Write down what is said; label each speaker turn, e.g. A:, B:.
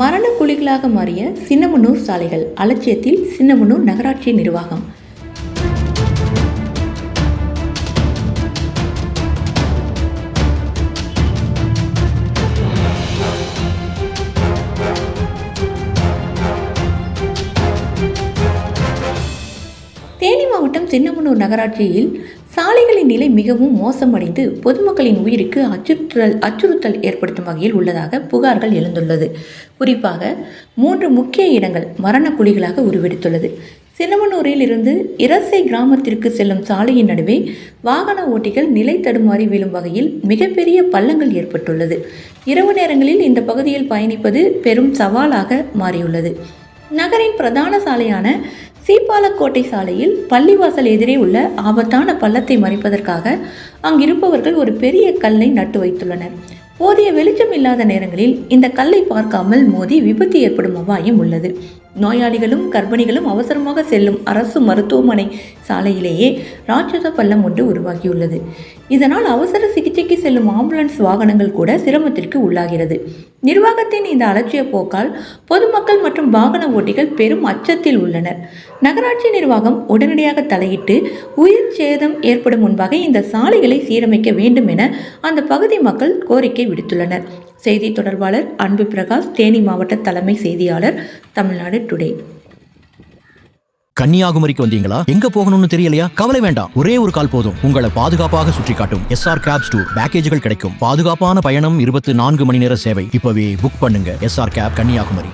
A: மரண குழிகளாக மாறிய சின்னமனூர் சாலைகள் அலட்சியத்தில் சின்னமனூர் நகராட்சி நிர்வாகம். தேனி மாவட்டம் சின்னமனூர் நகராட்சியில் சாலைகளின் நிலை மிகவும் மோசமடைந்து பொதுமக்களின் உயிருக்கு அச்சுறுத்தல் அச்சுறுத்தல் ஏற்படுத்தும் வகையில் உள்ளதாக புகார்கள் எழுந்துள்ளது. குறிப்பாக மூன்று முக்கிய இடங்கள் மரண குழிகளாக உருவெடுத்துள்ளது. சின்னமனூரில் இருந்து இரசை கிராமத்திற்கு செல்லும் சாலையின் நடுவே வாகன ஓட்டிகள் நிலை தடுமாறி விழும் வகையில் மிகப்பெரிய பள்ளங்கள் ஏற்பட்டுள்ளது. இரவு நேரங்களில் இந்த பகுதியில் பயணிப்பது பெரும் சவாலாக மாறியுள்ளது. நகரின் பிரதான சாலையான சீப்பாலக்கோட்டை சாலையில் பள்ளிவாசல் எதிரே உள்ள ஆபத்தான பள்ளத்தை மறைப்பதற்காக அங்கிருப்பவர்கள் ஒரு பெரிய கல்லை நட்டு வைத்துள்ளனர். போதிய வெளிச்சம் இல்லாத நேரங்களில் இந்த கல்லை பார்க்காமல் மோதி விபத்து ஏற்படும் அபாயம் உள்ளது. நோயாளிகளும் கர்ப்பிணிகளும் அவசரமாக செல்லும் அரசு மருத்துவமனை சாலையிலேயே ராட்சத பள்ளம் ஒன்று உருவாகியுள்ளது. இதனால் அவசர சிகிச்சைக்கு செல்லும் ஆம்புலன்ஸ் வாகனங்கள் கூட சிரமத்திற்கு உள்ளாகிறது. நிர்வாகத்தின் இந்த அலட்சிய போக்கால் பொதுமக்கள் மற்றும் வாகன ஓட்டிகள் பெரும் அச்சத்தில் உள்ளனர். நகராட்சி நிர்வாகம் உடனடியாக தலையிட்டு உயிர் சேதம் ஏற்படும் முன்பாக இந்த சாலைகளை சீரமைக்க வேண்டும் என அந்த பகுதி மக்கள் கோரிக்கை விடுத்துள்ளனர். செய்தி தொடர்பாளர் அன்பு பிரகாஷ் தேனி மாவட்ட தலைமை செய்தியாளர் தமிழ்நாடு டுடே
B: கன்னியாகுமரிக்கு வந்தீங்களா? எங்க போகணும்னு தெரியலையா? கவலை வேண்டாம். ஒரே ஒரு கால் போதும். உங்களை பாதுகாப்பாக சுற்றி காட்டும் எஸ்ஆர் கேப்ஸ் டூர் பேக்கேஜ்கள் கிடைக்கும். பாதுகாப்பான பயணம் இருபத்தி நான்கு மணி நேர சேவை. இப்பவே புக் பண்ணுங்க. SR cab Kanyakumari.